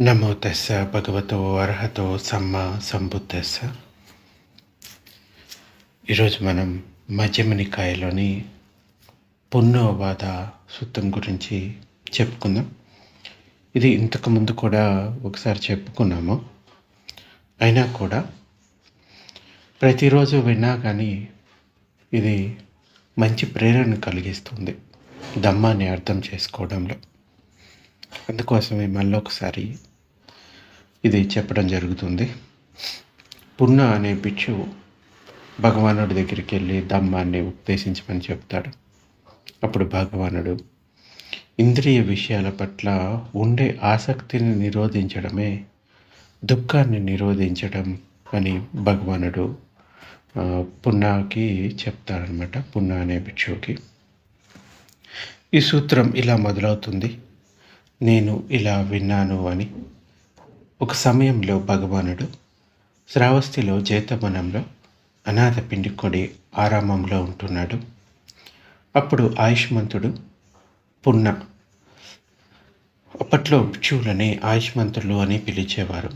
నమో తెస్స భగవతో అర్హతో సమ్మ సంబుద్ధస్స ఈరోజు మనం మధ్యమనికాయలోని పున్నోవాద సూత్రం గురించి చెప్పుకుందాం. ఇది ఇంతకుముందు కూడా ఒకసారి చెప్పుకున్నాము. అయినా కూడా ప్రతిరోజు విన్నా కానీ ఇది మంచి ప్రేరణ కలిగిస్తుంది. దమ్మాన్ని అర్థం చేసుకోవడంలో. అందుకోసమే మళ్ళీ ఒకసారి ఇది చెప్పడం జరుగుతుంది. పున్న అనే పిచ్చు భగవానుడి దగ్గరికి వెళ్ళి దమ్మాన్ని ఉపదేశించమని చెప్తాడు. అప్పుడు భగవానుడు ఇంద్రియ విషయాల పట్ల ఉండే ఆసక్తిని నిరోధించడమే దుఃఖాన్ని నిరోధించడం అని భగవానుడు పున్నాకి చెప్తాడనమాట పున్నా అనే భిక్షువుకి. ఈ సూత్రం ఇలా మొదలవుతుంది. నేను ఇలా విన్నాను అని. ఒక సమయంలో భగవానుడు శ్రావస్తిలో జైతవనంలో అనాథ పిండికొడి ఆరామంలో ఉంటున్నాడు. అప్పుడు ఆయుష్మంతుడు పున్న అప్పట్లో భిక్షువులని ఆయుష్మంతులు అని పిలిచేవారు.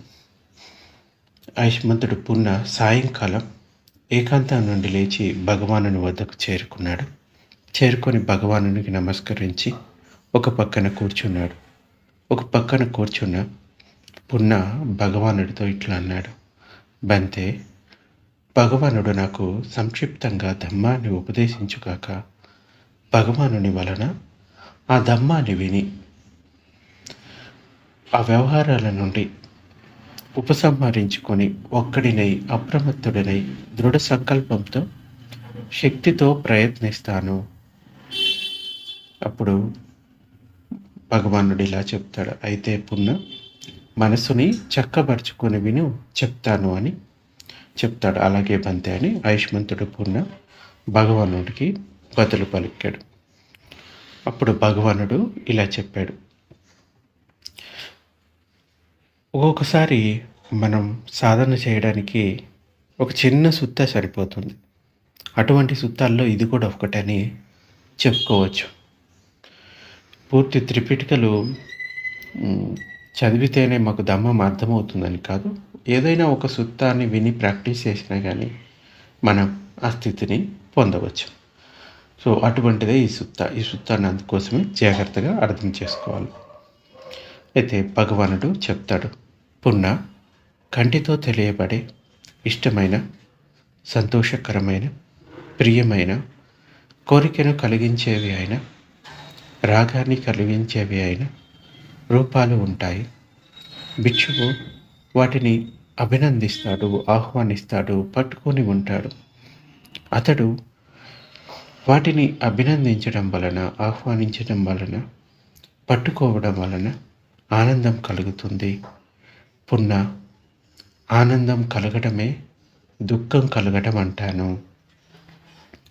ఆయుష్మంతుడు పున్న సాయంకాలం ఏకాంతం నుండి లేచి భగవానుని వద్దకు చేరుకున్నాడు. చేరుకొని భగవానునికి నమస్కరించి ఒక పక్కన కూర్చున్నాడు. ఒక పక్కన కూర్చున్న పున్న భగవానుడితో ఇట్లా అన్నాడు. బంతే భగవానుడు నాకు సంక్షిప్తంగా ధమ్మాన్ని ఉపదేశించుగాక భగవానుని వలన ఆ ధమ్మాన్ని విని ఆ వ్యవహారాల నుండి ఉపసంహరించుకొని ఒక్కడినై అప్రమత్తుడినై దృఢ సంకల్పంతో శక్తితో ప్రయత్నిస్తాను. అప్పుడు భగవానుడు ఇలా చెప్తాడు. అయితే పున్న మనసుని చక్కబరుచుకొని విను చెప్తాను అని చెప్తాడు. అలాగే బంతే అని ఆయుష్మంతుడు పున్న భగవానుడికి బదులు పలికాడు. అప్పుడు భగవానుడు ఇలా చెప్పాడు. ఒక్కొక్కసారి మనం సాధన చేయడానికి ఒక చిన్న సుత్త సరిపోతుంది. అటువంటి సుత్తాల్లో ఇది కూడా ఒకటని చెప్పుకోవచ్చు. పూర్తి త్రిపిటికలు చదివితేనే మాకు దమ్మం అర్థమవుతుందని కాదు. ఏదైనా ఒక సుత్తాన్ని విని ప్రాక్టీస్ చేసినా కానీ మనం ఆ స్థితిని పొందవచ్చు. సో అటువంటిదే ఈ సుత్త ఈ సుత్తాన్ని అందుకోసమే జాగ్రత్తగా అర్థం చేసుకోవాలి. అయితే భగవానుడు చెప్తాడు పున్న కంటితో తెలియబడే ఇష్టమైన సంతోషకరమైన ప్రియమైన కోరికను కలిగించేవి అయిన రాగాన్ని కలిగించేవి అయిన రూపాలు ఉంటాయి. భిక్షువు వాటిని అభినందిస్తాడు ఆహ్వానిస్తాడు పట్టుకొని ఉంటాడు. అతడు వాటిని అభినందించడం వలన ఆహ్వానించడం వలన పట్టుకోవడం వలన ఆనందం కలుగుతుంది. పున్న ఆనందం కలగడమే దుఃఖం కలగడం అంటాను.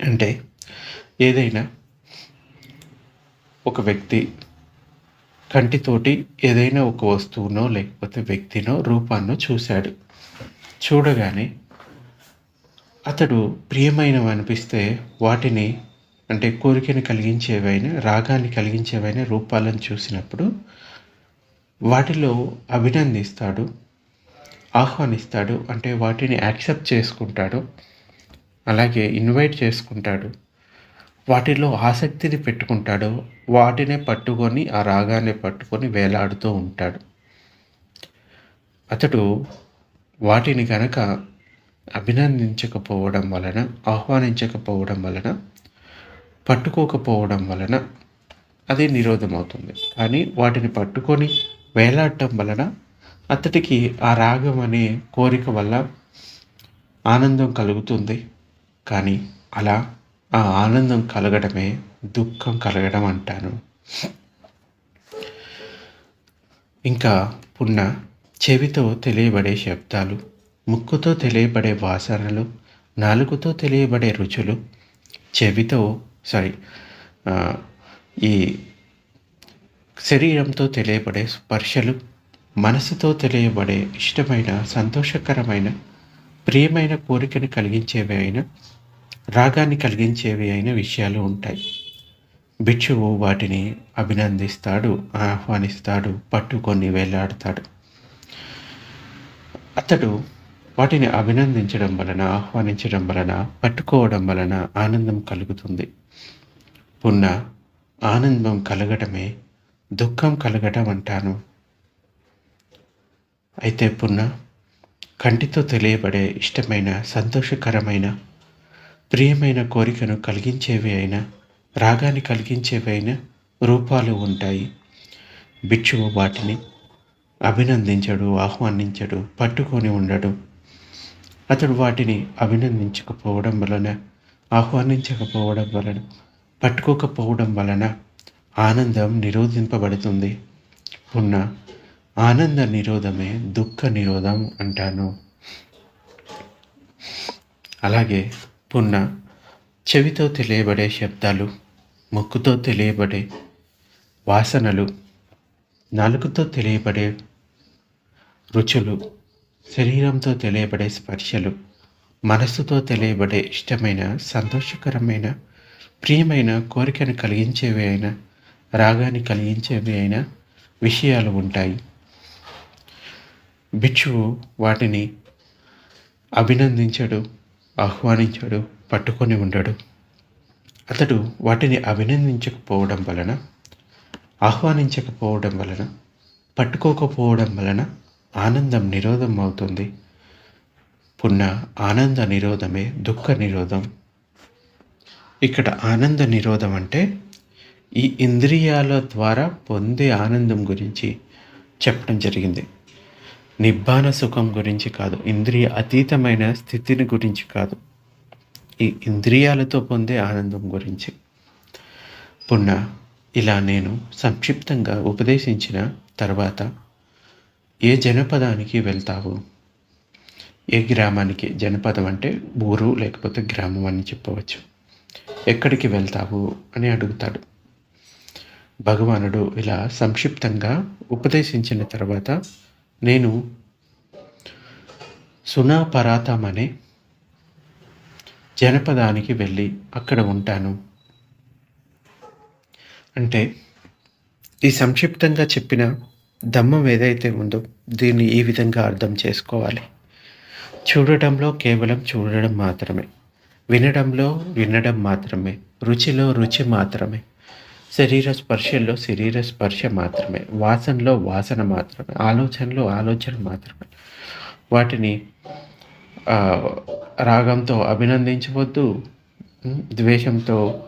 అంటే ఏదైనా ఒక వ్యక్తి కంటితోటి ఏదైనా ఒక వస్తువునో లేకపోతే వ్యక్తినో రూపాన్నో చూశాడు. చూడగానే అతడు ప్రియమైనవి అనిపిస్తే వాటిని అంటే కోరికను కలిగించేవైనా రాగాన్ని కలిగించేవైనా రూపాలను చూసినప్పుడు వాటిలో అభినందిస్తాడు ఆహ్వానిస్తాడు అంటే వాటిని యాక్సెప్ట్ చేసుకుంటాడు అలాగే ఇన్వైట్ చేసుకుంటాడు. వాటిలో ఆసక్తిని పెట్టుకుంటాడు. వాటినే పట్టుకొని ఆ రాగాన్ని పట్టుకొని వేలాడుతూ ఉంటాడు. అతడు వాటిని గనక అభినందించకపోవడం వలన ఆహ్వానించకపోవడం వలన పట్టుకోకపోవడం వలన అది నిరోధం అవుతుంది కానీ వాటిని పట్టుకొని వేలాడటం వలన అతడికి ఆ రాగం అనే కోరిక వల్ల ఆనందం కలుగుతుంది. కానీ అలా ఆ ఆనందం కలగడమే దుఃఖం కలగడం అంటాను. ఇంకా పున్న చెవితో తెలియబడే శబ్దాలు ముక్కుతో తెలియబడే వాసనలు నాలుగుతో తెలియబడే రుచులు చెవితో సారీ ఈ శరీరంతో తెలియబడే స్పర్శలు మనసుతో తెలియబడే ఇష్టమైన సంతోషకరమైన ప్రియమైన కోరికను కలిగించేవి అయినా రాగాన్ని కలిగించేవి అయిన విషయాలు ఉంటాయి. భిక్షువు వాటిని అభినందిస్తాడు ఆహ్వానిస్తాడు పట్టుకొని వేలాడతాడు. అతడు వాటిని అభినందించడం వలన ఆహ్వానించడం వలన పట్టుకోవడం వలన ఆనందం కలుగుతుంది. పున్న ఆనందం కలగటమే దుఃఖం కలగటం అంటాను. అయితే పున్న కంటితో తెలియబడే ఇష్టమైన సంతోషకరమైన ప్రియమైన కోరికను కలిగించేవి అయినా రాగాన్ని కలిగించేవి అయినా రూపాలు ఉంటాయి. భిక్షువు వాటిని అభినందించడు ఆహ్వానించడు పట్టుకొని ఉండడు. అతడు వాటిని అభినందించకపోవడం వలన ఆహ్వానించకపోవడం వలన పట్టుకోకపోవడం వలన ఆనందం నిరోధింపబడుతుంది. ఉన్న ఆనంద నిరోధమే దుఃఖ నిరోధం అంటాను. అలాగే పున్న చెవితో తెలియబడే శబ్దాలు ముక్కుతో తెలియబడే వాసనలు నాలుగుతో తెలియబడే రుచులు శరీరంతో తెలియబడే స్పర్శలు మనస్సుతో తెలియబడే ఇష్టమైన సంతోషకరమైన ప్రియమైన కోరికను కలిగించేవి అయినా రాగాన్ని కలిగించేవి అయినా విషయాలు ఉంటాయి. భిక్షువు వాటిని అభినందించడు. ఆహ్వానించాడు పట్టుకొని ఉండడు. అతడు వాటిని అభినందించకపోవడం వలన ఆహ్వానించకపోవడం వలన పట్టుకోకపోవడం వలన ఆనందం నిరోధం అవుతుంది. పున్న ఆనంద నిరోధమే దుఃఖ నిరోధం. ఇక్కడ ఆనంద నిరోధం అంటే ఈ ఇంద్రియాల ద్వారా పొందే ఆనందం గురించి చెప్పడం జరిగింది. నిబ్బాన సుఖం గురించి కాదు ఇంద్రియ అతీతమైన స్థితిని గురించి కాదు. ఈ ఇంద్రియాలతో పొందే ఆనందం గురించి. పున్న ఇలా నేను సంక్షిప్తంగా ఉపదేశించిన తర్వాత ఏ జనపదానికి వెళ్తావు? ఏ గ్రామానికి? జనపదం అంటే ఊరు లేకపోతే గ్రామం అని చెప్పవచ్చు. ఎక్కడికి వెళ్తావు అని అడుగుతాడు. భగవానుడు ఇలా సంక్షిప్తంగా ఉపదేశించిన తర్వాత నేను సునాపరాతం అనే జనపదానికి వెళ్ళి అక్కడ ఉంటాను. అంటే ఈ సంక్షిప్తంగా చెప్పిన దమ్మం ఏదైతే ఉందో దీన్ని ఈ విధంగా అర్థం చేసుకోవాలి. చూడటంలో కేవలం చూడడం మాత్రమే వినడంలో వినడం మాత్రమే రుచిలో రుచి మాత్రమే. శరీర స్పర్శల్లో శరీర స్పర్శ మాత్రమే. వాసనలో వాసన మాత్రమే. ఆలోచనలో ఆలోచన మాత్రమే. వాటిని రాగంతో అభినందించవద్దు. ద్వేషంతో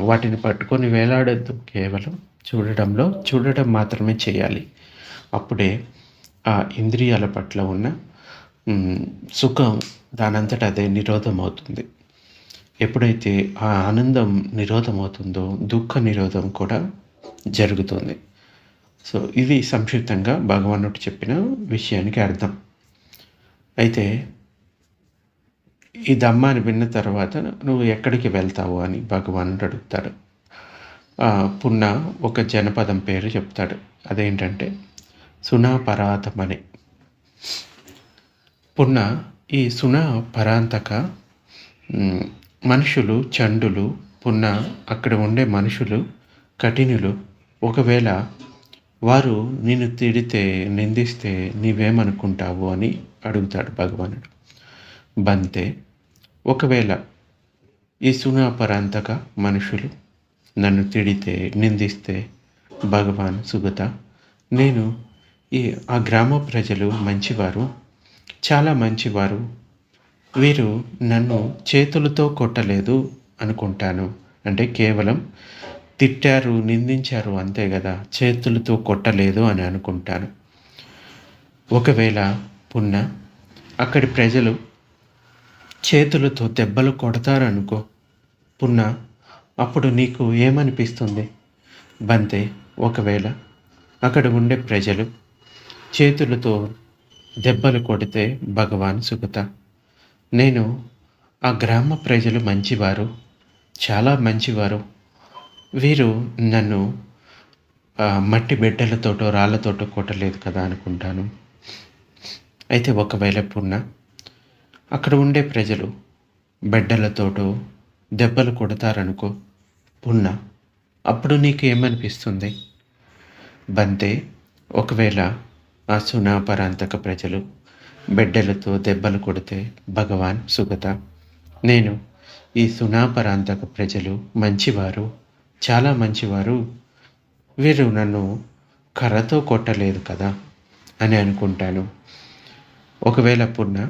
వాటిని పట్టుకొని వేలాడద్దు. కేవలం చూడడంలో చూడడం మాత్రమే చేయాలి. అప్పుడే ఆ ఇంద్రియాల పట్ల ఉన్న సుఖం దానంతట అదే నిరోధం అవుతుంది ఎప్పుడైతే ఆ ఆనందం నిరోధం అవుతుందో దుఃఖ నిరోధం కూడా జరుగుతుంది. సో ఇది సంక్షిప్తంగా భగవానుడు చెప్పిన విషయానికి అర్థం. అయితే ఈ దమ్మాన్ని విన్న తర్వాత నువ్వు ఎక్కడికి వెళ్తావు అని భగవానుడు అడుగుతాడు. పున్న ఒక జనపదం పేరు చెప్తాడు. అదేంటంటే సునాపరాతం అని పున్న ఈ సునా పరాంతక మనుషులు చండులు పున్న అక్కడ ఉండే మనుషులు కఠినులు. ఒకవేళ వారు నిన్ను తిడితే నిందిస్తే నీవేమనుకుంటావు అని అడుగుతాడు భగవానుడు. బంతే ఒకవేళ ఈ సునాపరాంతక మనుషులు నన్ను తిడితే నిందిస్తే భగవాన్ సుగత నేను ఈ ఆ గ్రామ ప్రజలు మంచివారు చాలా మంచివారు వీరు నన్ను చేతులతో కొట్టలేదు అనుకుంటాను. అంటే కేవలం తిట్టారు నిందించారు అంతే కదా చేతులతో కొట్టలేదు అని అనుకుంటాను. ఒకవేళ పున్న అక్కడి ప్రజలు చేతులతో దెబ్బలు కొడతారనుకో పున్న అప్పుడు నీకు ఏమనిపిస్తుంది? బంతే ఒకవేళ అక్కడ ఉండే ప్రజలు చేతులతో దెబ్బలు కొడితే భగవాన్ సుగత నేను ఆ గ్రామ ప్రజలు మంచివారు చాలా మంచివారు. వీరు నన్ను మట్టి బిడ్డలతోటో రాళ్ళతోటో కొట్టలేదు కదా అనుకుంటాను. అయితే ఒకవేళ పున్న అక్కడ ఉండే ప్రజలు బిడ్డలతోటో దెబ్బలు కొడతారనుకో పున్న అప్పుడు నీకు ఏమనిపిస్తుంది? బంతే ఒకవేళ ఆ సునాపరాంతక ప్రజలు బిడ్డలతో దెబ్బలు కొడితే భగవాన్ సుగత. నేను ఈ సునాపరాంతక ప్రజలు మంచివారు చాలా మంచివారు. వీరు నన్ను కర్రతో కొట్టలేదు కదా అని అనుకుంటాను. ఒకవేళ పున్న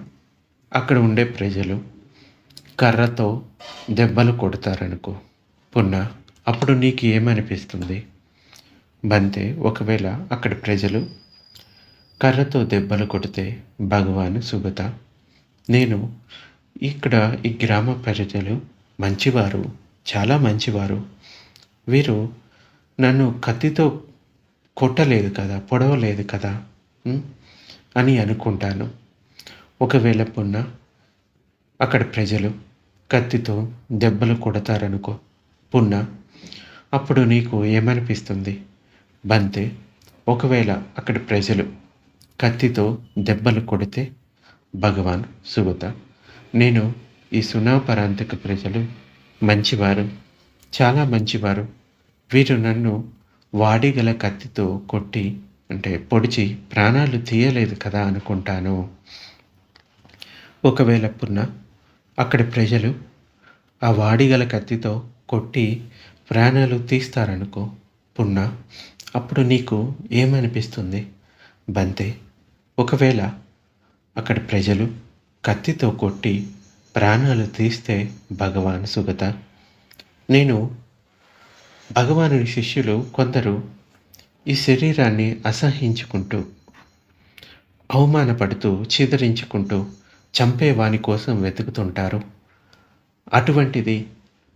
అక్కడ ఉండే ప్రజలు కర్రతో దెబ్బలు కొడతారనుకో. పున్న అప్పుడు నీకు ఏమనిపిస్తుంది? బంతే ఒకవేళ అక్కడ ప్రజలు కర్రతో దెబ్బలు కొడితే భగవాన్ సుగత. నేను ఇక్కడ ఈ గ్రామ ప్రజలు మంచివారు చాలా మంచివారు. వీరు నన్ను కత్తితో కొట్టలేదు కదా పొడవలేదు కదా అని అనుకుంటాను. ఒకవేళ పున్న అక్కడ ప్రజలు కత్తితో దెబ్బలు కొడతారనుకో పున్న అప్పుడు నీకు ఏమనిపిస్తుంది? బంతే ఒకవేళ అక్కడ ప్రజలు కత్తితో దెబ్బలు కొడితే భగవాన్ సుగత నేను ఈ సునాపరాంతక ప్రజలు మంచివారు చాలా మంచివారు. వీరు నన్ను వాడిగల కత్తితో కొట్టి అంటే పొడిచి ప్రాణాలు తీయలేదు కదా అనుకుంటాను. ఒకవేళ పున్న అక్కడి ప్రజలు ఆ వాడిగల కత్తితో కొట్టి ప్రాణాలు తీస్తారనుకో పున్న అప్పుడు నీకు ఏమనిపిస్తుంది? బంతే ఒకవేళ అక్కడ ప్రజలు కత్తితో కొట్టి ప్రాణాలు తీస్తే భగవాన్ సుగత. నేను భగవానుని శిష్యులు కొందరు ఈ శరీరాన్ని అసహించుకుంటూ అవమానపడుతూ చీదరించుకుంటూ చంపేవాని కోసం వెతుకుతుంటారు. అటువంటిది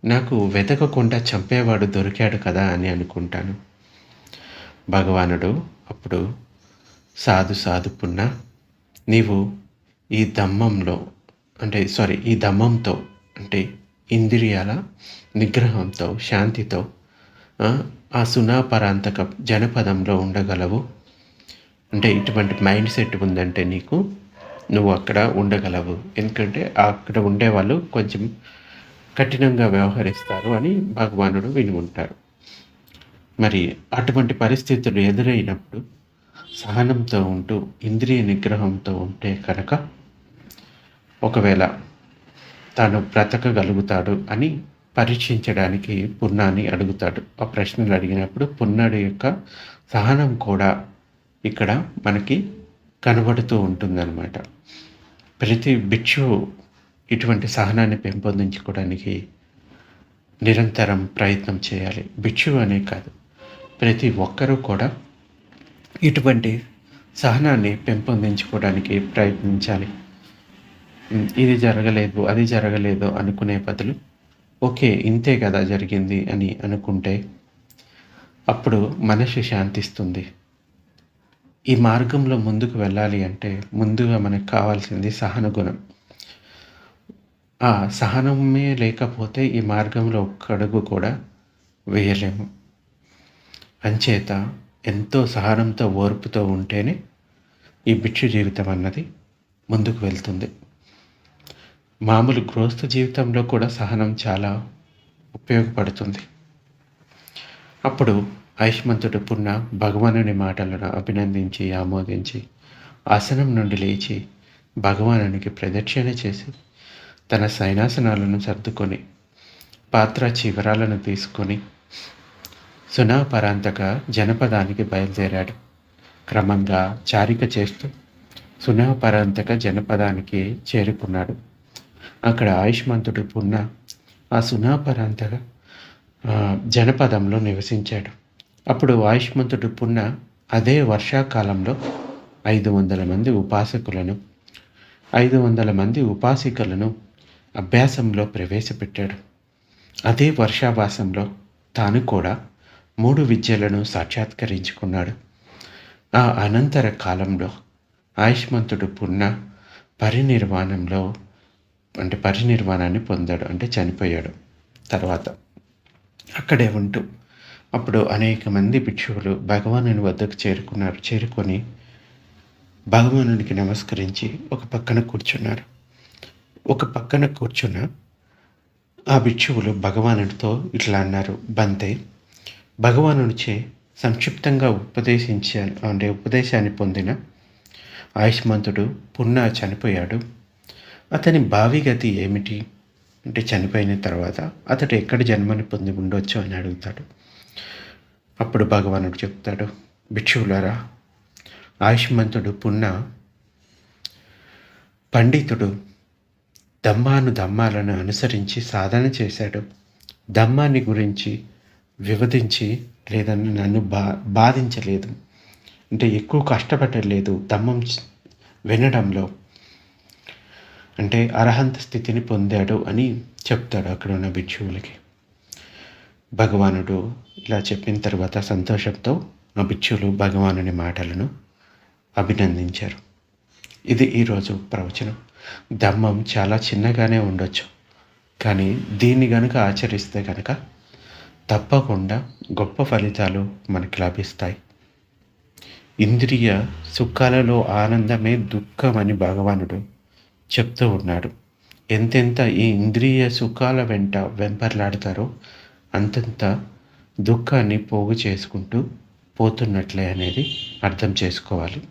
నాకు వెతకకుండా చంపేవాడు దొరికాడు కదా అని అనుకుంటాను. భగవానుడు అప్పుడు సాధు సాధు పున్న నీవు ఈ దమ్మంలో అంటే సారీ ఈ దమ్మంతో అంటే ఇంద్రియాల నిగ్రహంతో శాంతితో ఆ, ఆ సునాపరాంతక జనపదంలో ఉండగలవు. అంటే ఇటువంటి మైండ్ సెట్ ఉందంటే నీకు నువ్వు అక్కడ ఉండగలవు. ఎందుకంటే అక్కడ ఉండేవాళ్ళు కొంచెం కఠినంగా వ్యవహరిస్తారు అని భగవానుడు విని ఉంటారు మరి అటువంటి పరిస్థితులు ఎదురైనప్పుడు సహనంతో ఉంటూ ఇంద్రియ నిగ్రహంతో ఉంటే కనుక ఒకవేళ తాను బ్రతకగలుగుతాడు అని పరీక్షించడానికి పున్నాని అడుగుతాడు. ఆ ప్రశ్నలు అడిగినప్పుడు పున్నాడు యొక్క సహనం కూడా ఇక్కడ మనకి కనబడుతూ ఉంటుందన్నమాట. ప్రతి భిక్షువు ఇటువంటి సహనాన్ని పెంపొందించుకోవడానికి నిరంతరం ప్రయత్నం చేయాలి. భిక్షువు అనే కాదు ప్రతి ఒక్కరూ కూడా ఇటువంటి సహనాన్ని పెంపొందించుకోవడానికి ప్రయత్నించాలి. ఇది జరగలేదు అది జరగలేదు అనుకునే బదులు ఓకే ఇంతే కదా జరిగింది అని అనుకుంటే అప్పుడు మనసు శాంతిస్తుంది. ఈ మార్గంలో ముందుకు వెళ్ళాలి అంటే ముందుగా మనకు కావాల్సింది సహనగుణం. ఆ సహనమే లేకపోతే ఈ మార్గంలో ఒక్క అడుగు కూడా వేయలేము. అంచేత ఎంతో సహనంతో ఓర్పుతో ఉంటేనే ఈ భిక్షు జీవితం అన్నది ముందుకు వెళ్తుంది. మామూలు గృహస్థ జీవితంలో కూడా సహనం చాలా ఉపయోగపడుతుంది. అప్పుడు ఐష్మంతుడు పున్న భగవానుని మాటలను అభినందించి ఆమోదించి ఆసనం నుండి లేచి భగవానునికి ప్రదక్షిణ చేసి తన సైనాసనాలను సర్దుకొని పాత్ర చివరాలను తీసుకొని సునాపరాంతక జనపదానికి బయలుదేరాడు. క్రమంగా చారిక చేస్తూ సునాపరాంతక జనపదానికి చేరుకున్నాడు. అక్కడ ఆయుష్మంతుడు పున్న ఆ సునాపరాంతక జనపదంలో నివసించాడు. అప్పుడు ఆయుష్మంతుడు పున్న అదే వర్షాకాలంలో ఐదు వందల మంది ఉపాసకులను ఐదు వందల మంది ఉపాసికలను అభ్యాసంలో ప్రవేశపెట్టాడు. అదే వర్షాభాసంలో తాను కూడా మూడు విద్యలను సాక్షాత్కరించుకున్నాడు. ఆ అనంతర కాలంలో ఆయుష్మంతుడు పున్న పరినిర్వాణంలో అంటే పరినిర్వాణాన్ని పొందాడు అంటే చనిపోయాడు తర్వాత. అక్కడే ఉంటూ అప్పుడు అనేక మంది భిక్షువులు భగవానుని వద్దకు చేరుకున్నారు చేరుకొని భగవానునికి నమస్కరించి ఒక పక్కన కూర్చున్నారు. ఒక పక్కన కూర్చున్న ఆ భిక్షువులు భగవానుడితో ఇట్లా అన్నారు బంతే భగవానుడిచే సంక్షిప్తంగా ఉపదేశించా అంటే ఉపదేశాన్ని పొందిన ఆయుష్మంతుడు పున్న చనిపోయాడు. అతని భావిగతి ఏమిటి? అంటే చనిపోయిన తర్వాత అతడు ఎక్కడ జన్మని పొంది ఉండొచ్చు అని అడుగుతాడు. అప్పుడు భగవానుడు చెప్తాడు భిక్షువులారా ఆయుష్మంతుడు పున్న పండితుడు దమ్మాను దమ్మాలను అనుసరించి సాధన చేశాడు. దమ్మాన్ని గురించి వివరించి లేదని నన్ను బా బాధించలేదు. అంటే ఎక్కువ కష్టపడలేదు దమ్మం వినడంలో. అంటే అర్హంత స్థితిని పొందాడు అని చెప్తాడు అక్కడ ఉన్న భిక్షువులకి. భగవానుడు ఇలా చెప్పిన తర్వాత సంతోషంతో ఆ భిక్షువులు భగవానుని మాటలను అభినందించారు. ఇది ఈరోజు ప్రవచనం. ధమ్మం చాలా చిన్నగానే ఉండొచ్చు. కానీ దీన్ని గనుక ఆచరిస్తే కనుక తప్పకుండా గొప్ప ఫలితాలు మనకి లభిస్తాయి. ఇంద్రియ సుఖాలలో ఆనందమే దుఃఖం అని భగవానుడు చెప్తూ ఉన్నాడు. ఎంతెంత ఈ ఇంద్రియ సుఖాల వెంట వెంపర్లాడతారో అంతంత దుఃఖాన్ని పోగు చేసుకుంటూ పోతున్నట్లే అనేది అర్థం చేసుకోవాలి.